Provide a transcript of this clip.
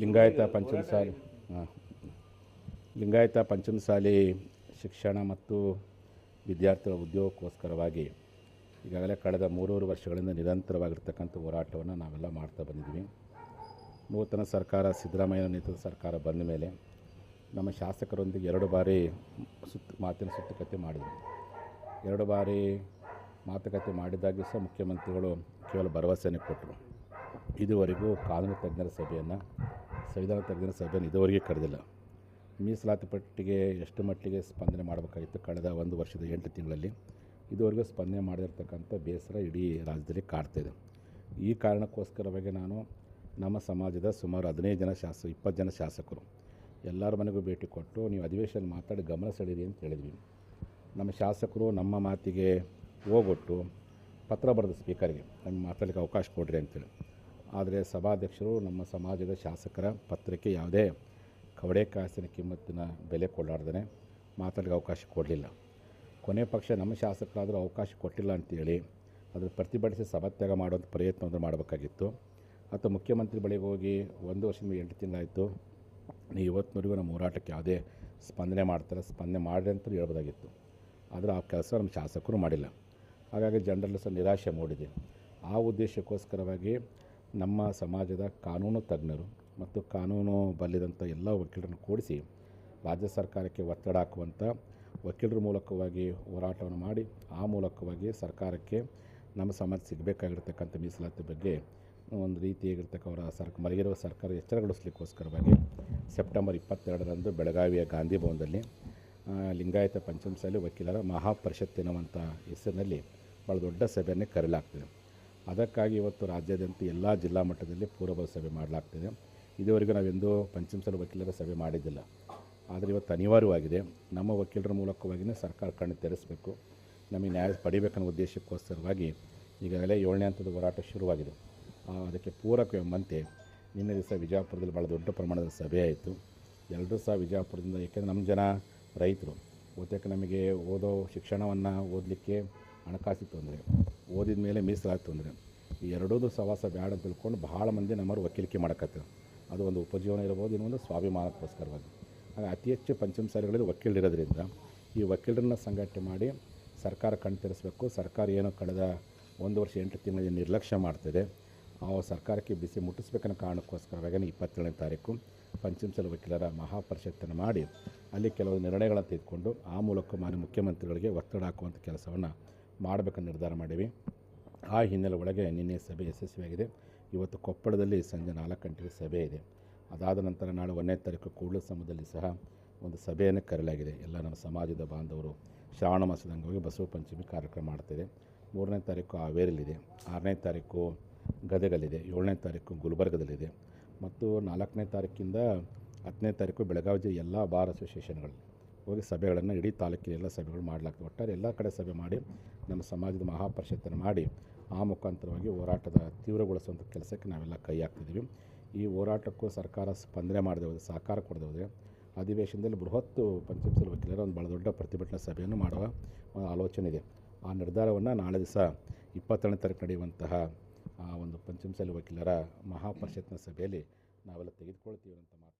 ಲಿಂಗಾಯತ ಪಂಚಮಸಾಲಿ. ಹಾಂ. ಲಿಂಗಾಯತ ಪಂಚಮಸಾಲಿ ಶಿಕ್ಷಣ ಮತ್ತು ವಿದ್ಯಾರ್ಥಿಗಳ ಉದ್ಯೋಗಕ್ಕೋಸ್ಕರವಾಗಿ ಈಗಾಗಲೇ ಕಳೆದ ಮೂರೂರು ವರ್ಷಗಳಿಂದ ನಿರಂತರವಾಗಿರ್ತಕ್ಕಂಥ ಹೋರಾಟವನ್ನು ನಾವೆಲ್ಲ ಮಾಡ್ತಾ ಬಂದಿದ್ವಿ ನೂತನ ಸರ್ಕಾರ, ಸಿದ್ದರಾಮಯ್ಯ ನೇತೃತ್ವದ ಸರ್ಕಾರ ಬಂದ ಮೇಲೆ ನಮ್ಮ ಶಾಸಕರೊಂದಿಗೆ ಎರಡು ಬಾರಿ ಸುತ್ತು, ಮಾತಿನ ಸುತ್ತುಕತೆ ಮಾಡಿದರು. ಎರಡು ಬಾರಿ ಮಾತುಕತೆ ಮಾಡಿದಾಗ್ಯೂ ಸಹ ಮುಖ್ಯಮಂತ್ರಿಗಳು ಕೇವಲ ಭರವಸೆಯನ್ನು ಕೊಟ್ಟರು. ಇದುವರೆಗೂ ಕಾನೂನು ತಜ್ಞರ ಸಭೆಯನ್ನು ಸಂವಿಧಾನ ತಜ್ಞರ ಸಭೆಯನ್ನು ಇದುವರೆಗೆ ಕರೆದಿಲ್ಲ ಮೀಸಲಾತಿ ಪಟ್ಟಿಗೆ ಎಷ್ಟು ಮಟ್ಟಿಗೆ ಸ್ಪಂದನೆ ಮಾಡಬೇಕಾಗಿತ್ತು ಕಳೆದ ಒಂದು ವರ್ಷದ ಎಂಟು ತಿಂಗಳಲ್ಲಿ. ಇದುವರೆಗೂ ಸ್ಪಂದನೆ ಮಾಡಿರ್ತಕ್ಕಂಥ ಬೇಸರ ಇಡೀ ರಾಜ್ಯದಲ್ಲಿ ಕಾಡ್ತಾಯಿದೆ ಈ ಕಾರಣಕ್ಕೋಸ್ಕರವಾಗಿ ನಾನು ನಮ್ಮ ಸಮಾಜದ ಸುಮಾರು ಹದಿನೈದು ಜನ ಶಾಸ, ಇಪ್ಪತ್ತು ಜನ ಶಾಸಕರು ಎಲ್ಲರ ಮನೆಗೂ ಭೇಟಿ ಕೊಟ್ಟು ನೀವು ಅಧಿವೇಶನ ಮಾತಾಡಿ ಗಮನ ಸೆಳೀರಿ ಅಂತ ಹೇಳಿದ್ವಿ. ನಮ್ಮ ಶಾಸಕರು ನಮ್ಮ ಮಾತಿಗೆ ಹೋಗೊಟ್ಟು ಪತ್ರ ಬರೆದು ಸ್ಪೀಕರ್ಗೆ, ನಮಗೆ ಮಾತಾಡಲಿಕ್ಕೆ ಅವಕಾಶ ಕೊಡ್ರಿ ಅಂತೇಳಿ. ಆದರೆ ಸಭಾಧ್ಯಕ್ಷರು ನಮ್ಮ ಸಮಾಜದ ಶಾಸಕರ ಪತ್ರಕ್ಕೆ ಯಾವುದೇ ಕವಡೆ ಕಾಸಿನ ಕಿಮ್ಮತ್ತಿನ ಬೆಲೆ ಕೊಡಲಾರ್ದೇ ಮಾತಾಡಲಿಕ್ಕೆ ಅವಕಾಶ ಕೊಡಲಿಲ್ಲ. ಕೊನೆ ಪಕ್ಷ ನಮ್ಮ ಶಾಸಕರಾದರೂ ಅವಕಾಶ ಕೊಟ್ಟಿಲ್ಲ ಅಂತೇಳಿ ಅದನ್ನು ಪ್ರತಿಭಟಿಸಿ ಸಭಾತ್ಯಾಗ ಮಾಡುವಂಥ ಅಂದರೆ ಮಾಡಬೇಕಾಗಿತ್ತು. ಅಥವಾ ಮುಖ್ಯಮಂತ್ರಿ ಬಳಿಗೆ ಹೋಗಿ ಒಂದು ವರ್ಷದಿಂದ ಎಂಟು ತಿಂಗಳಾಯಿತು. ನೀವು ಇವತ್ತಿನವರೆಗೂ ನಮ್ಮ ಹೋರಾಟಕ್ಕೆ ಯಾವುದೇ ಸ್ಪಂದನೆ ಮಾಡ್ತಾರೆ, ಸ್ಪಂದನೆ ಮಾಡಿರಿ ಅಂತ ಹೇಳ್ಬೋದಾಗಿತ್ತು. ಆದರೆ ಆ ಕೆಲಸ ನಮ್ಮ ಶಾಸಕರು ಮಾಡಿಲ್ಲ. ಹಾಗಾಗಿ ಜನರಲ್ಲಿ ಸಹ ನಿರಾಶೆ ಮೂಡಿದೆ. ಆ ಉದ್ದೇಶಕ್ಕೋಸ್ಕರವಾಗಿ ನಮ್ಮ ಸಮಾಜದ ಕಾನೂನು ತಜ್ಞರು ಮತ್ತು ಕಾನೂನು ಬಲ್ಲಿದಂಥ ಎಲ್ಲ ವಕೀಲರನ್ನು ಕೂಡಿಸಿ ರಾಜ್ಯ ಸರ್ಕಾರಕ್ಕೆ ಒತ್ತಡ ಹಾಕುವಂಥ ವಕೀಲರ ಮೂಲಕವಾಗಿ ಹೋರಾಟವನ್ನು ಮಾಡಿ ಆ ಮೂಲಕವಾಗಿ ಸರ್ಕಾರಕ್ಕೆ ನಮ್ಮ ಸಮಾಜ ಸಿಗಬೇಕಾಗಿರ್ತಕ್ಕಂಥ ಮೀಸಲಾತಿ ಬಗ್ಗೆ ಒಂದು ರೀತಿಯಾಗಿರ್ತಕ್ಕ ಅವರ ಸರ್ಕ ಮಲಗಿರುವ ಸರ್ಕಾರ ಎಚ್ಚರಗೊಳಿಸ್ಲಿಕ್ಕೋಸ್ಕರವಾಗಿ ಸೆಪ್ಟೆಂಬರ್ ಇಪ್ಪತ್ತೆರಡರಂದು ಬೆಳಗಾವಿಯ ಗಾಂಧಿ ಭವನದಲ್ಲಿ ಲಿಂಗಾಯತ ಪಂಚಮಸಾಲಿ ವಕೀಲರ ಮಹಾಪರಿಷತ್ ಎನ್ನುವಂಥ ಹೆಸರಿನಲ್ಲಿ ಭಾಳ ದೊಡ್ಡ ಸಭೆಯನ್ನೇ ಕರೆಯಲಾಗ್ತದೆ. ಅದಕ್ಕಾಗಿ ಇವತ್ತು ರಾಜ್ಯಾದ್ಯಂತ ಎಲ್ಲ ಜಿಲ್ಲಾ ಮಟ್ಟದಲ್ಲಿ ಪೂರ್ವಭಾವಿ ಸಭೆ ಮಾಡಲಾಗ್ತಿದೆ. ಇದುವರೆಗೂ ನಾವೆಂದೂ ಪಂಚಮಸರ ವಕೀಲರ ಸಭೆ ಮಾಡಿದ್ದಿಲ್ಲ. ಆದರೆ ಇವತ್ತು ಅನಿವಾರ್ಯವಾಗಿದೆ. ನಮ್ಮ ವಕೀಲರ ಮೂಲಕವಾಗಿಯೇ ಸರ್ಕಾರ ಕಣ್ಣು ತೆರೆಸಬೇಕು. ನಮಗೆ ನ್ಯಾಯ ಪಡಿಬೇಕನ್ನೋ ಉದ್ದೇಶಕ್ಕೋಸ್ಕರವಾಗಿ ಈಗಾಗಲೇ ಏಳನೇ ಹಂತದ ಹೋರಾಟ ಶುರುವಾಗಿದೆ. ಅದಕ್ಕೆ ಪೂರಕ ಎಂಬಂತೆ ನಿನ್ನೆ ದಿವಸ ವಿಜಯಪುರದಲ್ಲಿ ಭಾಳ ದೊಡ್ಡ ಪ್ರಮಾಣದ ಸಭೆ ಆಯಿತು. ಎಲ್ಲರೂ ಸಹ ವಿಜಯಪುರದಿಂದ ಏಕೆಂದರೆ ನಮ್ಮ ಜನ ರೈತರು. ಓದಕ್ಕೆ ನಮಗೆ ಓದೋ ಶಿಕ್ಷಣವನ್ನು ಓದಲಿಕ್ಕೆ ಹಣಕಾಸಿನ ತೊಂದರೆ. ಓದಿದ ಮೇಲೆ ಮೀಸಲಾಗ್ತು ಅಂದರೆ. ಈ ಎರಡೂ ಸವಾಸ ಬೇಡ ಅಂತ ತಿಳ್ಕೊಂಡು ಭಾಳ ಮಂದಿ ನಮ್ಮವ್ರು ವಕೀಲಿಕೆ ಮಾಡಕತ್ತೆ ಅದು ಒಂದು ಉಪಜೀವನ ಇರ್ಬೋದು, ಇನ್ನೊಂದು ಸ್ವಾಭಿಮಾನಕ್ಕೋಸ್ಕರವಾಗಿ. ಹಾಗೆ ಅತಿ ಹೆಚ್ಚು ಪಂಚಮಸಾಲಿಗಳಲ್ಲಿ ವಕೀಲರಿರೋದ್ರಿಂದ ಈ ವಕೀಲರನ್ನ ಸಂಘಟನೆ ಮಾಡಿ ಸರ್ಕಾರ ಕಣ್ತರಿಸಬೇಕು ಸರ್ಕಾರ ಏನು ಕಳೆದ ಒಂದು ವರ್ಷ, ಎಂಟು ತಿಂಗಳ ನಿರ್ಲಕ್ಷ್ಯ ಮಾಡ್ತಿದೆ. ಆ ಸರ್ಕಾರಕ್ಕೆ ಬಿಸಿ ಮುಟ್ಟಿಸ್ಬೇಕನ್ನೋ ಕಾರಣಕ್ಕೋಸ್ಕರವಾಗಿ ಇಪ್ಪತ್ತೇಳನೇ ತಾರೀಕು ಪಂಚಮಸಾಲಿ ವಕೀಲರ ಮಹಾಪರಿಷತ್ತನ್ನು ಮಾಡಿ ಅಲ್ಲಿ ಕೆಲವು ನಿರ್ಣಯಗಳನ್ನು ತೆಗೆದುಕೊಂಡು ಆ ಮೂಲಕ ಮಾನ್ಯ ಮುಖ್ಯಮಂತ್ರಿಗಳಿಗೆ ಒತ್ತಡ ಹಾಕುವಂಥ ಕೆಲಸವನ್ನು ಮಾಡಬೇಕಂತ ನಿರ್ಧಾರ ಮಾಡೀವಿ. ಆ ಹಿನ್ನೆಲೆ ಒಳಗೆ ನಿನ್ನೆ ಸಭೆ ಯಶಸ್ವಿಯಾಗಿದೆ. ಇವತ್ತು ಕೊಪ್ಪಳದಲ್ಲಿ ಸಂಜೆ ನಾಲ್ಕು ಗಂಟೆಗೆ ಸಭೆ ಇದೆ. ಅದಾದ ನಂತರ ನಾಳೆ ಒಂದನೇ ತಾರೀಕು ಕೂಡಲ ಸಮಯದಲ್ಲಿ ಸಹ ಒಂದು ಸಭೆಯನ್ನು ಕರೆಯಲಾಗಿದೆ. ಎಲ್ಲ ನಮ್ಮ ಸಮಾಜದ ಬಾಂಧವರು ಶ್ರಾವಣ ಮಾಸದ ಅಂಗವಾಗಿ ಬಸವ ಪಂಚಮಿ ಕಾರ್ಯಕ್ರಮ ಮಾಡ್ತಿದೆ. ಮೂರನೇ ತಾರೀಕು ಹಾವೇರಿಲಿದೆ ಆರನೇ ತಾರೀಕು ಗದಗಲ್ಲಿದೆ. ಏಳನೇ ತಾರೀಕು ಗುಲ್ಬರ್ಗದಲ್ಲಿದೆ. ಮತ್ತು ನಾಲ್ಕನೇ ತಾರೀಕಿಂದ ಹತ್ತನೇ ತಾರೀಕು ಬೆಳಗಾವಿ ಎಲ್ಲ ಬಾರ್ ಅಸೋಸಿಯೇಷನ್ಗಳಲ್ಲಿ ಹೋಗಿ ಸಭೆಗಳನ್ನು ಇಡೀ ತಾಲೂಕಿನ ಎಲ್ಲ ಸಭೆಗಳು ಮಾಡಲಾಗ್ತದೆ. ಒಟ್ಟಾರೆ ಎಲ್ಲ ಕಡೆ ಸಭೆ ಮಾಡಿ ನಮ್ಮ ಸಮಾಜದ ಮಹಾಪರಿಷತ್ತನ್ನು ಮಾಡಿ ಆ ಮುಖಾಂತರವಾಗಿ ಹೋರಾಟದ ತೀವ್ರಗೊಳಿಸುವಂಥ ಕೆಲಸಕ್ಕೆ ನಾವೆಲ್ಲ ಕೈ ಹಾಕ್ತಿದ್ದೀವಿ. ಈ ಹೋರಾಟಕ್ಕೂ ಸರ್ಕಾರ ಸ್ಪಂದನೆ ಮಾಡದೆ ಸಹಕಾರ ಕೊಡದೆ ಹೋದರೆ, ಅಧಿವೇಶನದಲ್ಲಿ ಬೃಹತ್ ಪಂಚಮಸಾಲಿ ವಕೀಲರ ಒಂದು ಭಾಳ ದೊಡ್ಡ ಪ್ರತಿಭಟನಾ ಸಭೆಯನ್ನು ಮಾಡುವ ಒಂದು ಆಲೋಚನೆ ಇದೆ. ಆ ನಿರ್ಧಾರವನ್ನು ನಾಳೆ ದಿವಸ ಇಪ್ಪತ್ತೆರಡನೇ ತಾರೀಕು ನಡೆಯುವಂತಹ ಆ ಒಂದು ಪಂಚಮಸಾಲಿ ವಕೀಲರ ಮಹಾಪರಿಷತ್ನ ಸಭೆಯಲ್ಲಿ ನಾವೆಲ್ಲ ತೆಗೆದುಕೊಳ್ತೀವಿ ಅಂತ